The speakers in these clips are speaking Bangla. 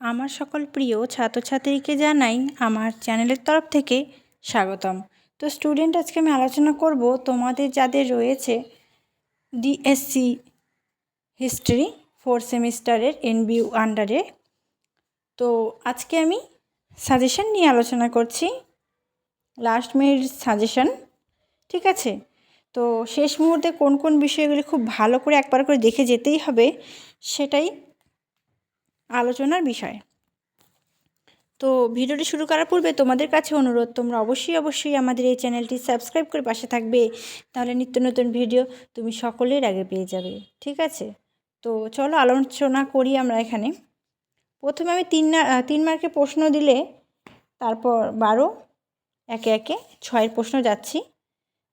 আমার সকল প্রিয় ছাত্রছাত্রীকে জানাই আমার চ্যানেলের তরফ থেকে স্বাগতম। তো স্টুডেন্ট আজকে আমি আলোচনা করব তোমাদের যাদের রয়েছে ডিএসসি হিস্ট্রি ফোর সেমিস্টারের এনবিউ আন্ডারে তো আজকে আমি সাজেশন নিয়ে আলোচনা করছি। লাস্ট মিনিট সাজেশন ঠিক আছে? তো শেষ মুহূর্তে কোন কোন বিষয়গুলি খুব ভালো করে একবার করে দেখে যেতেই হবে, সেটাই আলোচনার বিষয়। তো ভিডিওটি শুরু করার পূর্বে তোমাদের কাছে অনুরোধ, তোমরা অবশ্যই অবশ্যই আমাদের এই চ্যানেলটি সাবস্ক্রাইব করে পাশে থাকবে। তাহলে নিত্য নতুন ভিডিও তুমি সকলের আগে পেয়ে যাবে, ঠিক আছে? তো চলো আলোচনা করি আমরা এখানে। প্রথমে আমি তিন তিন মার্কে প্রশ্ন দিলে তারপর বারো, একে একে ছয়ের প্রশ্ন যাচ্ছি।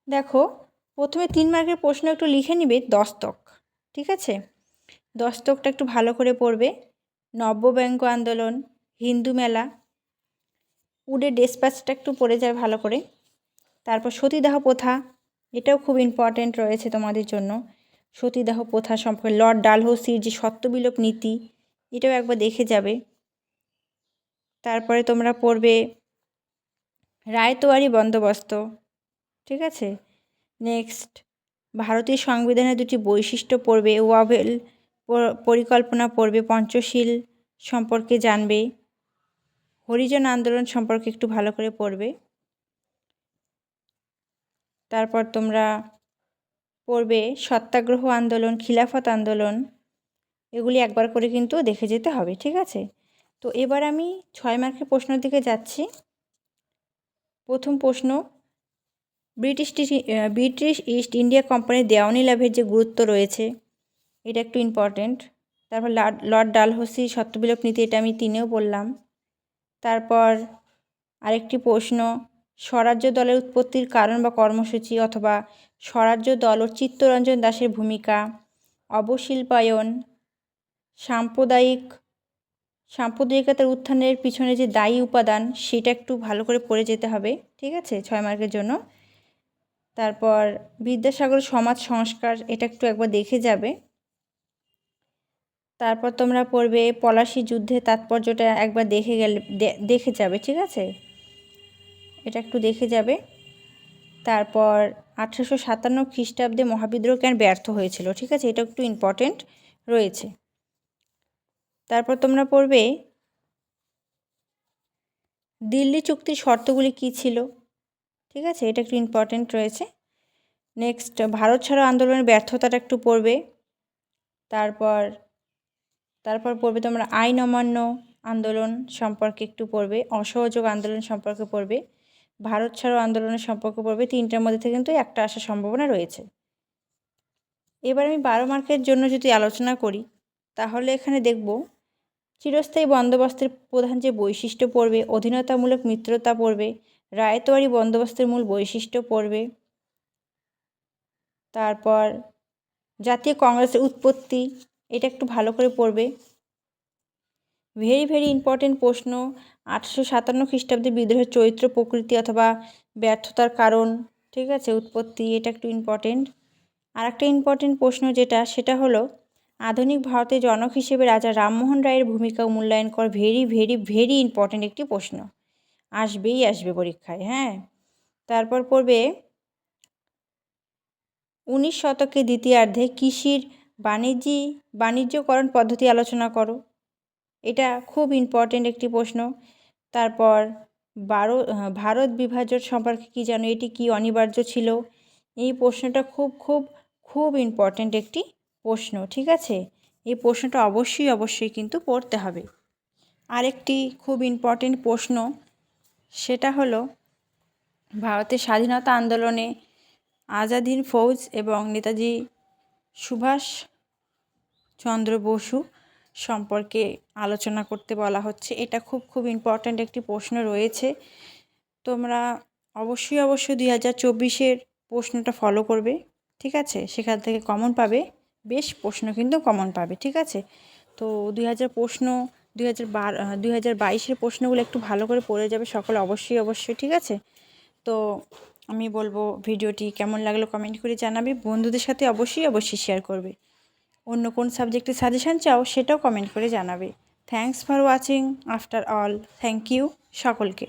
দেখো, প্রথমে তিন মার্কের প্রশ্ন একটু লিখে নিবে, দস্তক, ঠিক আছে? দস্তকটা একটু ভালো করে পড়বে। নব্যব্যঙ্গ আন্দোলন, হিন্দু মেলা। উডে ডেসপ্যাচটা একটু পড়ে যায় ভালো করে। তারপর সতীদাহ প্রথা, এটাও খুব ইম্পর্ট্যান্ট রয়েছে তোমাদের জন্য। সতীদাহ প্রথা সম্পর্কে লর্ড ডালহৌসির যে সত্যবিলোপ নীতি, এটাও একবার দেখে যাবে। তারপরে তোমরা পড়বে রায়তোয়ারি বন্দোবস্ত, ঠিক আছে? নেক্সট ভারতীয় সংবিধানের দুটি বৈশিষ্ট্য পড়বে ওয়াভেল পরিকল্পনা পড়বে পঞ্চশীল সম্পর্কে জানবে। হরিজন আন্দোলন সম্পর্কে একটু ভালো করে পড়বে। তারপর তোমরা পড়বে সত্যাগ্রহ আন্দোলন, খিলাফত আন্দোলন। এগুলি একবার করে কিন্তু দেখে যেতে হবে, ঠিক আছে? তো এবার আমি ছয় মার্কের প্রশ্নের দিকে যাচ্ছি। প্রথম প্রশ্ন, ব্রিটিশ ব্রিটিশ ইস্ট ইন্ডিয়া কোম্পানির দেওয়ানি লাভের যে গুরুত্ব রয়েছে এটা একটু ইম্পর্টেন্ট তারপর লর্ড ডালহসি সত্যবিলোপ নীতি, এটা আমি তিনেও বললাম। তারপর আরেকটি প্রশ্ন, স্বরাজ্য দলের উৎপত্তির কারণ বা কর্মসূচি অথবা স্বরাজ্য দল ও চিত্তরঞ্জন দাসের ভূমিকা, অবশিল্পায়ন, সাম্প্রদায়িক, সাম্প্রদায়িকতার উত্থানের পিছনে যে দায়ী উপাদান, সেটা একটু ভালো করে পড়ে যেতে হবে, ঠিক আছে? ছয় মার্কের জন্য। তারপর বিদ্যাসাগর সমাজ সংস্কার, এটা একটু একবার দেখে যাবে। তারপর তোমরা পড়বে পলাশি যুদ্ধে তাৎপর্যটা একবার দেখে গেলে দেখে যাবে, ঠিক আছে? এটা একটু দেখে যাবে। তারপর আঠেরোশো সাতান্ন খ্রিস্টাব্দে মহাবিদ্রোহ কেন ব্যর্থ হয়েছিল, ঠিক আছে? এটা একটু ইম্পর্টেন্ট রয়েছে। তারপর তোমরা পড়বে, দিল্লি চুক্তির শর্তগুলি কী ছিল? ঠিক আছে? এটা একটু ইম্পর্টেন্ট রয়েছে। নেক্সট ভারত ছাড়ো আন্দোলনের ব্যর্থতাটা একটু পড়বে। তারপর তারপর পড়বে তোমরা আইন অমান্য আন্দোলন সম্পর্কে একটু পড়বে, অসহযোগ আন্দোলন সম্পর্কে পড়বে, ভারত ছাড়ো আন্দোলনের সম্পর্কে পড়বে, তিনটার মধ্যে থেকে কিন্তু একটা আসার সম্ভাবনা রয়েছে। এবার আমি বারো মার্কের জন্য যদি আলোচনা করি, তাহলে এখানে দেখব চিরস্থায়ী বন্দোবস্তের প্রধান যে বৈশিষ্ট্য পড়বে, অধীনতামূলক মিত্রতা পড়বে রায়তোয়ারি বন্দোবস্তের মূল বৈশিষ্ট্য পড়বে, তারপর জাতীয় কংগ্রেসের উৎপত্তি এটা একটু ভালো করে পড়বে। ভেরি ভেরি ইম্পর্টেন্ট প্রশ্ন। আটশো সাতান্ন খ্রিস্টাব্দে বিদ্রোহের চরিত্র, প্রকৃতি অথবা ব্যর্থতার কারণ, ঠিক আছে? উৎপত্তি, এটা একটু ইম্পর্টেন্ট আর একটা ইম্পর্টেন্ট প্রশ্ন যেটা, সেটা হলো, আধুনিক ভারতের জনক হিসেবে রাজা রামমোহন রায়ের ভূমিকা মূল্যায়ন কর ভেরি ভেরি ভেরি ইম্পর্টেন্ট একটি প্রশ্ন। আসবেই আসবে পরীক্ষায় হ্যাঁ? তারপর পড়বে, উনিশ শতকে দ্বিতীয়ার্ধে কৃষির বাণিজ্যি, বাণিজ্যকরণ পদ্ধতি আলোচনা করো। এটা খুব ইম্পর্টেন্ট একটি প্রশ্ন। তারপর বারো, ভারত বিভাজন সম্পর্কে কী জানো? এটি কি অনিবার্য ছিল? এই প্রশ্নটা খুব খুব খুব ইম্পর্টেন্ট একটি প্রশ্ন, ঠিক আছে? এই প্রশ্নটা অবশ্যই অবশ্যই কিন্তু পড়তে হবে। আরেকটি খুব ইম্পর্টেন্ট প্রশ্ন, সেটা হলো, ভারতের স্বাধীনতা আন্দোলনে আজাদিন ফৌজ এবং নেতাজি সুভাষ চন্দ্র বসু সম্পর্কে আলোচনা করতে বলা হচ্ছে। এটা খুব খুব ইম্পর্ট্যান্ট একটি প্রশ্ন রয়েছে। তোমরা অবশ্যই অবশ্যই দুই হাজার চব্বিশের প্রশ্নটা ফলো করবে, ঠিক আছে? সেখান থেকে কমন পাবে, বেশ প্রশ্ন কিন্তু কমন পাবে, ঠিক আছে? তো দুই হাজার প্রশ্ন, দুই হাজার বার দুই হাজার বাইশের প্রশ্নগুলো একটু ভালো করে পড়ে যাবে সকলে, অবশ্যই অবশ্যই, ঠিক আছে? তো আমি বলব ভিডিওটি কেমন লাগল কমেন্ট করে জানাবে। বন্ধুদের সাথে অবশ্যই অবশ্যই শেয়ার করবে। অন্য কোন সাবজেক্টে সাজেশান চাও সেটাও কমেন্ট করে জানাবে। Thanks for watching after all thank you সকলকে।